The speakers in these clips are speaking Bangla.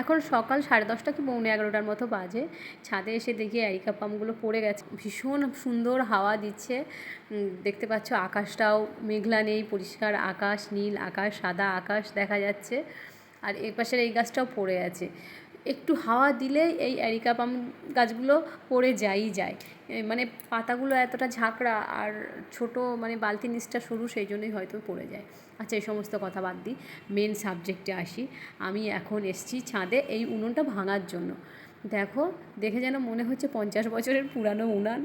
এখন সকাল সাড়ে দশটা কি পৌনে এগারোটার মতো বাজে। ছাদে এসে দেখি অ্যারিকা পামগুলো পড়ে গেছে। ভীষণ সুন্দর হাওয়া দিচ্ছে। দেখতে পাচ্ছ আকাশটাও মেঘলা নেই, পরিষ্কার আকাশ, নীল আকাশ, সাদা আকাশ দেখা যাচ্ছে। আর এপাশের এই গাছটাও পড়ে আছে। একটু হাওয়া দিলে এই অ্যারিকা পাম গাছগুলো পড়ে যায়ই যায়। মানে পাতাগুলো এতটা ঝাঁকড়া আর ছোট মানে বালতি নিচটা সরু সেই জন্যই হয়তো পড়ে যায়। আচ্ছা এই সমস্ত কথা বাদ দিই। মেন সাবজেক্টে আসি। আমি এখন এসছি ছাদে এই উনুনটা ভাঙার জন্য। দেখো, দেখে যেন মনে হচ্ছে পঞ্চাশ বছরের পুরানো উনান।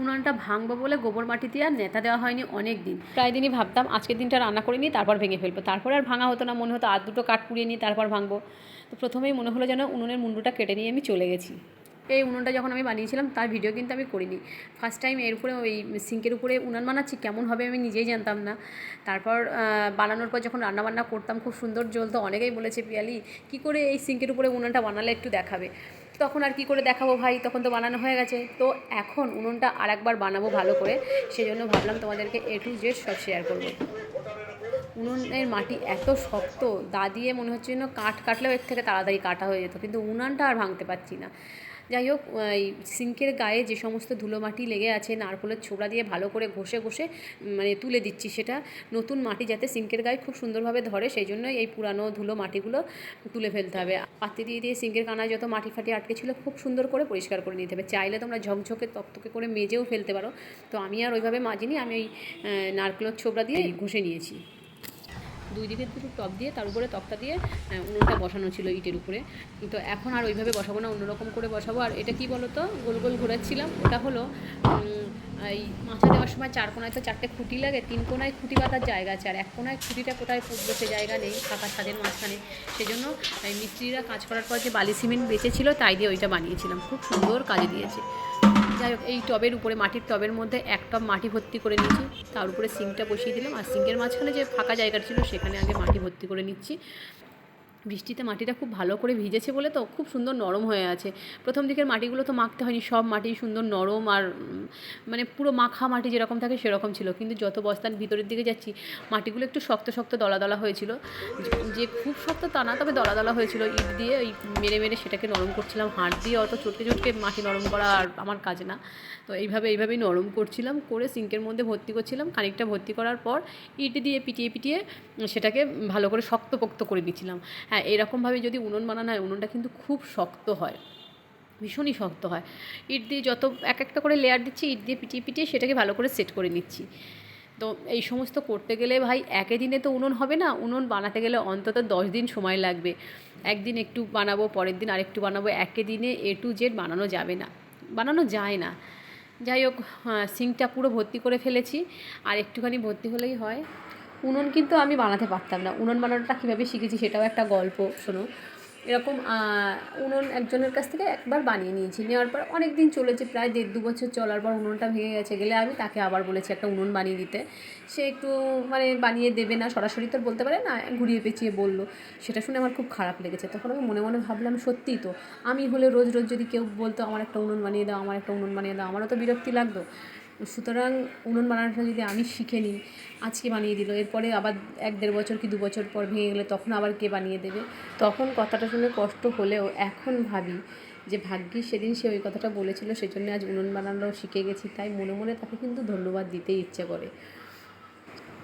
উনানটা ভাঙবো বলে গোবর মাটি দিয়ে আর নেতা দেওয়া হয়নি অনেক দিন। প্রায় দিনই ভাবতাম আজকের দিনটা রান্না করে নিই তারপর ভেঙে ফেলব। তারপর আর ভাঙা হতো না মনে হতো আর দুটো কাঠ পুড়িয়ে নিই তারপর ভাঙবো। তো প্রথমেই মনে হলো যেন উনুনের মুন্ডুটা কেটে নিয়ে আমি চলে গেছি। এই উনুনটা যখন আমি বানিয়েছিলাম তার ভিডিও কিন্তু আমি করিনি। ফার্স্ট টাইম এর উপরে ওই সিঙ্কের উপরে উনান বানাচ্ছি কেমন হবে আমি নিজেই জানতাম না। তারপর বানানোর পর যখন রান্নাবান্না করতাম খুব সুন্দর জ্বলতো। অনেকেই বলেছে পিয়ালি কী করে এই সিঙ্কের উপরে উনুনটা বানালে একটু দেখাবে? তখন আর কি করে দেখাবো ভাই? তখন তো বানানো হয়ে গেছে। তো এখন উনুনটা আর একবার বানাবো ভালো করে। সেজন্য ভাবলাম তোমাদেরকে এ টু জেড সব শেয়ার করব। উনুনের মাটি এত শক্ত, দা দিয়ে মনে হচ্ছে যেন কাঠ কাটলেও এর থেকে তাড়াতাড়ি কাটা হয়ে যেত। কিন্তু উনানটা আর ভাঙতে পারছি না। যাই হোক, এই সিঙ্কের গায়ে যে সমস্ত ধুলো মাটি লেগে আছে, নারকলের ছোবড়া দিয়ে ভালো করে ঘষে ঘষে মানে তুলে দিচ্ছি সেটা। নতুন মাটি যাতে সিঙ্কের গায়ে খুব সুন্দরভাবে ধরে, সেই জন্য এই পুরানো ধুলো মাটিগুলো তুলে ফেলতে হবে। পাতি দিয়ে দিয়ে সিঙ্কের কানায় যত মাটি ফাটি আটকে ছিল, খুব সুন্দর করে পরিষ্কার করে নিতে হবে। চাইলে তোমরা ঝকঝকে, তকতকে করে মেজেও ফেলতে পারো। তো আমি আর ওইভাবে মাজিনি, আমি ওই নারকেলের ছোবড়া দিয়ে ঘষে নিয়েছি। দুই দিকে দুটো টপ দিয়ে, তার উপরে তক্তা দিয়ে উনুনটা বসানো ছিল ইটের উপরে। কিন্তু এখন আর ওইভাবে বসাবো না, অন্যরকম করে বসাবো। আর এটা কি বলো তো গোল গোল ঘোরাচ্ছিলাম। ওটা হলো এই মাথা দেওয়ার সময় চার কোনায় তো চারটে খুঁটি লাগে, তিন কোনায় খুঁটি পাতার জায়গা আছে। আর এক কোনায় খুঁটিটা কোথায় পুঁতবে সে জায়গা নেই, ফাঁকা ছাদের মাঝখানে। সেই জন্য মিস্ত্রিরা কাজ করার পর যে বালি সিমেন্ট বেঁচেছিল, তাই দিয়ে ওইটা বানিয়েছিলাম। খুব সুন্দর কাজে দিয়েছে। যাই এই টবের উপরে, মাটির টবের মধ্যে এক টব মাটি ভর্তি করে নিচ্ছি তার উপরে সিঙ্কটা বসিয়ে দিলাম। আর সিঙ্কের মাঝখানে যে ফাঁকা জায়গাটা ছিল, সেখানে আগে মাটি ভর্তি করে নিচ্ছি। বৃষ্টিতে মাটিটা খুব ভালো করে ভিজেছে বলে তো খুব সুন্দর নরম হয়ে আছে। প্রথম দিকের মাটিগুলো তো মাখতে হয়নি, সব মাটি সুন্দর নরম আর মানে পুরো মাখা মাটি যেরকম থাকে সেরকম ছিল। কিন্তু যত বস্তার ভিতরের দিকে যাচ্ছি, মাটিগুলো একটু শক্ত শক্ত দলা দলা হয়েছিল। যে- খুব শক্ত তা না, তবে দলা দলা হয়েছিল। ইট দিয়ে ওই মেরে মেরে সেটাকে নরম করছিলাম। হাঁট দিয়ে অত চটকে চটকে মাটি নরম করা আর আমার কাজ না। তো এইভাবে, এইভাবেই নরম করছিলাম, করে সিঙ্কের মধ্যে ভর্তি করছিলাম। খানিকটা ভর্তি করার পর ইট দিয়ে পিটিয়ে পিটিয়ে সেটাকে ভালো করে শক্তপোক্ত করে দিচ্ছিলাম। হ্যাঁ এরকমভাবে যদি উনুন বানানো হয়, উনুনটা কিন্তু খুব শক্ত হয়। ভীষণই শক্ত হয়। ইট দিয়ে যত এক একটা করে লেয়ার দিচ্ছি, ইট দিয়ে পিটিয়ে পিটিয়ে সেটাকে ভালো করে সেট করে নিচ্ছি। তো এই সমস্ত করতে গেলে ভাই, একে দিনে তো উনুন হবে না। উনুন বানাতে গেলে অন্তত দশ দিন সময় লাগবে। একদিন একটু বানাবো, পরের দিন আরেকটু বানাবো, একে দিনে এ টু জেড বানানো যাবে না। বানানো যায় না। যাই হোক সিঙ্কটা পুরো ভর্তি করে ফেলেছি। আর একটুখানি ভর্তি হলেই হয়। উনুন কিন্তু আমি বানাতে পারতাম না। উনুন বানানোটা কীভাবে শিখেছি সেটাও একটা গল্প, শোনো। এরকম উনুন একজনের কাছ থেকে একবার বানিয়ে নিয়েছি। নেওয়ার পর অনেক দিন চলেছে, প্রায় দেড় দু বছর চলার পর উনুনটা ভেঙে গেছে। গেলে আমি তাকে আবার বলেছি, একটা উনুন বানিয়ে দিতে। সে একটু মানে বানিয়ে দেবে না, সরাসরি তো বলতে পারে না, ঘুরিয়ে পেঁচিয়ে বলল। সেটা শুনে আমার খুব খারাপ লেগেছে। তখন আমি মনে মনে ভাবলাম, সত্যিই তো, আমি হলে রোজ রোজ যদি কেউ বলতো, আমার একটা উনুন বানিয়ে দাও, আমার একটা উনুন বানিয়ে দাও। আমারও তো বিরক্তি লাগতো। সুতরাং উনুন বানানোটা যদি আমি শিখে নিই, আজকে বানিয়ে দিল, এরপরে আবার এক দেড় বছর কি দু বছর পর ভেঙে গেলে তখন আবার কে বানিয়ে দেবে? তখন কথাটা শুনে কষ্ট হলেও এখন ভাবি যে ভাগ্যিস সেদিন সে ওই কথাটা বলেছিল, সেজন্য আজ উনুন বানানো শিখে গেছি, তাই মনে মনে তাকে কিন্তু ধন্যবাদ দিতেই ইচ্ছে করে।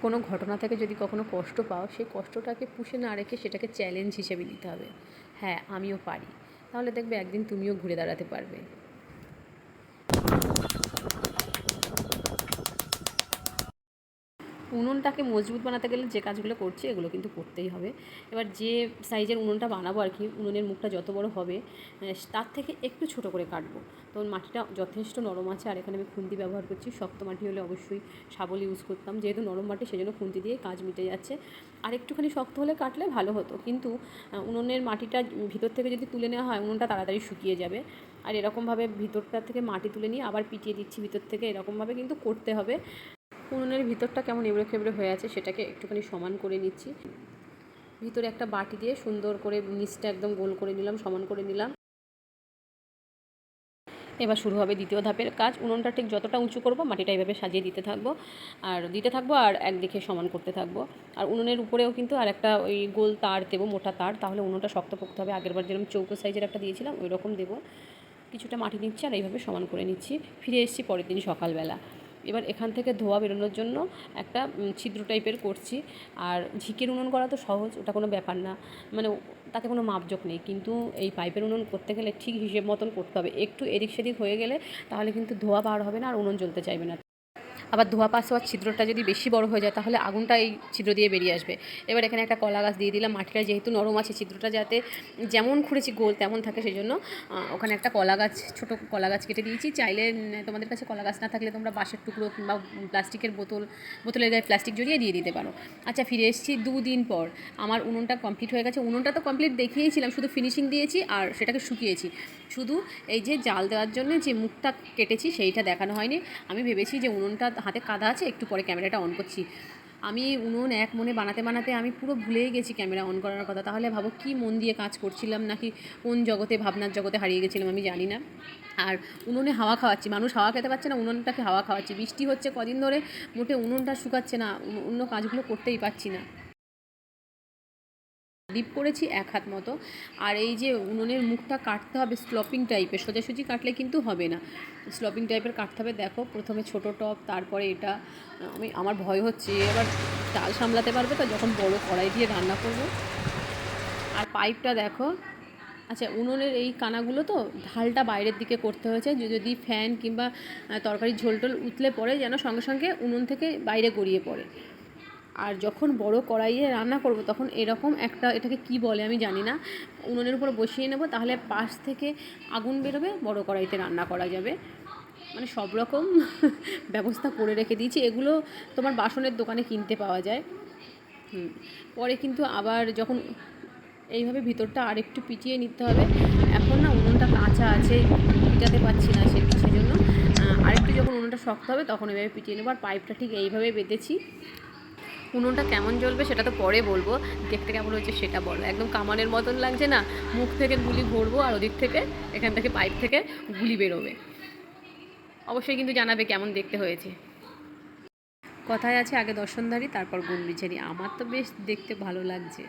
কোনো ঘটনা থেকে যদি কখনো কষ্ট পাও, সেই কষ্টটাকে পুষে না রেখে সেটাকে চ্যালেঞ্জ হিসেবে নিতে হবে। হ্যাঁ আমিও পারি। তাহলে দেখবে একদিন তুমিও ঘুরে দাঁড়াতে পারবে। উনুনটাকে মজবুত বানাতে গেলে যে কাজগুলো করছি এগুলো কিন্তু করতেই হবে। এবার যে সাইজের উনুনটা বানাবো আর কি, উনুনের মুখটা যত বড় হবে তার থেকে একটু ছোট করে কাটবো। তখন মাটিটা যথেষ্ট নরম আছে আর এখানে আমি খুন্তি ব্যবহার করছি, শক্ত মাটি হলে অবশ্যই শাবল ইউজ করতাম। যেহেতু নরম মাটি, সেজন্য খুন্তি দিয়ে কাজ মিটে যাচ্ছে। আর একটুখানি শক্ত হলে কাটলে ভালো হতো। কিন্তু উনুনের মাটিটা ভিতর থেকে যদি তুলে নেওয়া হয়, উনুনটা তাড়াতাড়ি শুকিয়ে যাবে। আর এরকমভাবে ভিতরটা থেকে মাটি তুলে নিয়ে আবার পিটিয়ে দিচ্ছি ভিতর থেকে, এরকমভাবে কিন্তু করতে হবে। উনুনের ভিতরটা কেমন এবড়ে খেবড়ে হয়ে আছে সেটাকে একটুখানি সমান করে নিচ্ছি। ভিতরে একটা বাটি দিয়ে সুন্দর করে নিচটা একদম গোল করে নিলাম, সমান করে নিলাম। এবার শুরু হবে দ্বিতীয় ধাপের কাজ। উনুনটা ঠিক যতটা উঁচু করব মাটিটা এইভাবে সাজিয়ে দিতে থাকব। আর দিতে থাকব আর একদিকে সমান করতে থাকব। আর উনুনের উপরেও কিন্তু আর একটা ওই গোল তার দেবো, মোটা তার। তাহলে উনুনটা শক্ত শক্তপোক্ত হবে। আগেরবার যেরকম চৌকো সাইজের একটা দিয়েছিলাম ওই রকম দেবো। কিছুটা মাটি নিচ্ছি আর এইভাবে সমান করে নিচ্ছি। ফিরে এসেছি পরের দিন সকালবেলা। এবার এখান থেকে ধোয়া বেরোনোর জন্য একটা ছিদ্র টাইপের করছি। আর ঝিকের উনুন করা তো সহজ, ওটা কোনো ব্যাপার না। মানে তাতে কোনো মাপজোক নেই। কিন্তু এই পাইপের উনুন করতে গেলে ঠিক হিসেব মতন করতে হবে। একটু এদিক সেদিক হয়ে গেলে তাহলে কিন্তু ধোয়া বার হবে না আর উনুন জ্বলতে চাইবে না। আবার ধোয়া পাশ হওয়ার ছিদ্রটা যদি বেশি বড় হয়ে যায়, তাহলে আগুনটা এই ছিদ্র দিয়ে বেরিয়ে আসবে। এবার এখানে একটা কলা গাছ দিয়ে দিলাম, মাটিটা যেহেতু নরম আছে ছিদ্রটা যাতে যেমন খুঁড়েছি গোল তেমন থাকে সেই জন্য ওখানে একটা কলা গাছ, ছোটো কলা গাছ কেটে দিয়েছি। চাইলে তোমাদের কাছে কলা গাছ না থাকলে তোমরা বাঁশের টুকরো কিংবা প্লাস্টিকের বোতল, বোতলের গায়ে প্লাস্টিক জড়িয়ে দিয়ে দিতে পারো। আচ্ছা ফিরে এসেছি দুদিন পর। আমার উনুনটা কমপ্লিট হয়ে গেছে। উনুনটা তো কমপ্লিট দেখিয়েছিলাম শুধু ফিনিশিং দিয়েছি আর সেটাকে শুকিয়েছি। শুধু এই যে জাল দেওয়ার জন্য যে মুখটা কেটেছি সেইটা দেখানো হয়নি। আমি ভেবেছি যে উনুনটা হাতে কাদা আছে, একটু পরে ক্যামেরাটা অন করছি। আমি উনুন এক মনে বানাতে বানাতে আমি পুরো ভুলেই গেছি ক্যামেরা অন করার কথা। তাহলে ভাবো কি মন দিয়ে কাজ করছিলাম নাকি কোন জগতে, ভাবনার জগতে হারিয়ে গেছিলাম আমি জানি না। আর উনুনে হাওয়া খাওয়াচ্ছি, মানুষ হাওয়া খেতে পারছে না, উনুনটাকে হাওয়া খাওয়াচ্ছি। বৃষ্টি হচ্ছে কদিন ধরে, মোটে উনুনটা শুকাচ্ছে না, অন্য- কাজগুলো করতেই পারছি না। ডিপ করেছি এক হাত মতো। আর এই যে উনুনের মুখটা কাটতে হবে স্লপিং টাইপের সোজাসুজি কাটলে কিন্তু হবে না। স্লপিং টাইপের কাটতে হবে। দেখো, প্রথমে ছোট টপ তারপরে এটা। আমি, আমার ভয় হচ্ছে, এবার চাল সামলাতে পারবে তো? যখন বড় কড়াই দিয়ে রান্না করব। আর পাইপটা দেখো। আচ্ছা উনুনের এই কানাগুলো তো ঢালটা বাইরের দিকে করতে হয়েছে। যদি ফ্যান কিংবা তরকারির ঝোল টোল উতলে পড়ে, যেন সঙ্গে সঙ্গে উনুন থেকে বাইরে গড়িয়ে পড়ে। আর যখন বড় কড়াইয়ে রান্না করব, তখন এরকম একটা এটাকে কি বলে আমি জানি না। উনুনের উপর বসিয়ে নেব, তাহলে পাশ থেকে আগুন বেরোবে, বড় কড়াইতে রান্না করা যাবে। মানে সব রকম ব্যবস্থা করে রেখে দিয়েছি। এগুলো তোমার বাসনের দোকানে কিনতে পাওয়া যায়। হুম, পরে কিন্তু আবার যখন এইভাবে ভিতরটা আর একটু পিটিয়ে নিতে হবে। এখন না উনুনটা কাঁচা আছে, পিটাতে পারছি না সে পিছের জন্য আরেকটু যখন উনুনটা শক্ত হবে, তখন এইভাবে পিটিয়ে নেব। আর পাইপটা ঠিক এইভাবে বেঁধেছি। উনুনটা কেমন জ্বলবে সেটা তো পরে বলব। দেখতে কেমন হচ্ছে সেটা বলো। একদম কামানের মতন লাগছে না। মুখ থেকে গুলি ভরবো আর ওদিক থেকে, এখান থেকে পাইপ থেকে গুলি বেরোবে। অবশ্যই কিন্তু জানাবে কেমন দেখতে হয়েছে। কথায় আছে, আগে দর্শনধারী, তারপর গুন্ডিঝারি আমার তো বেশ দেখতে ভালো লাগছে।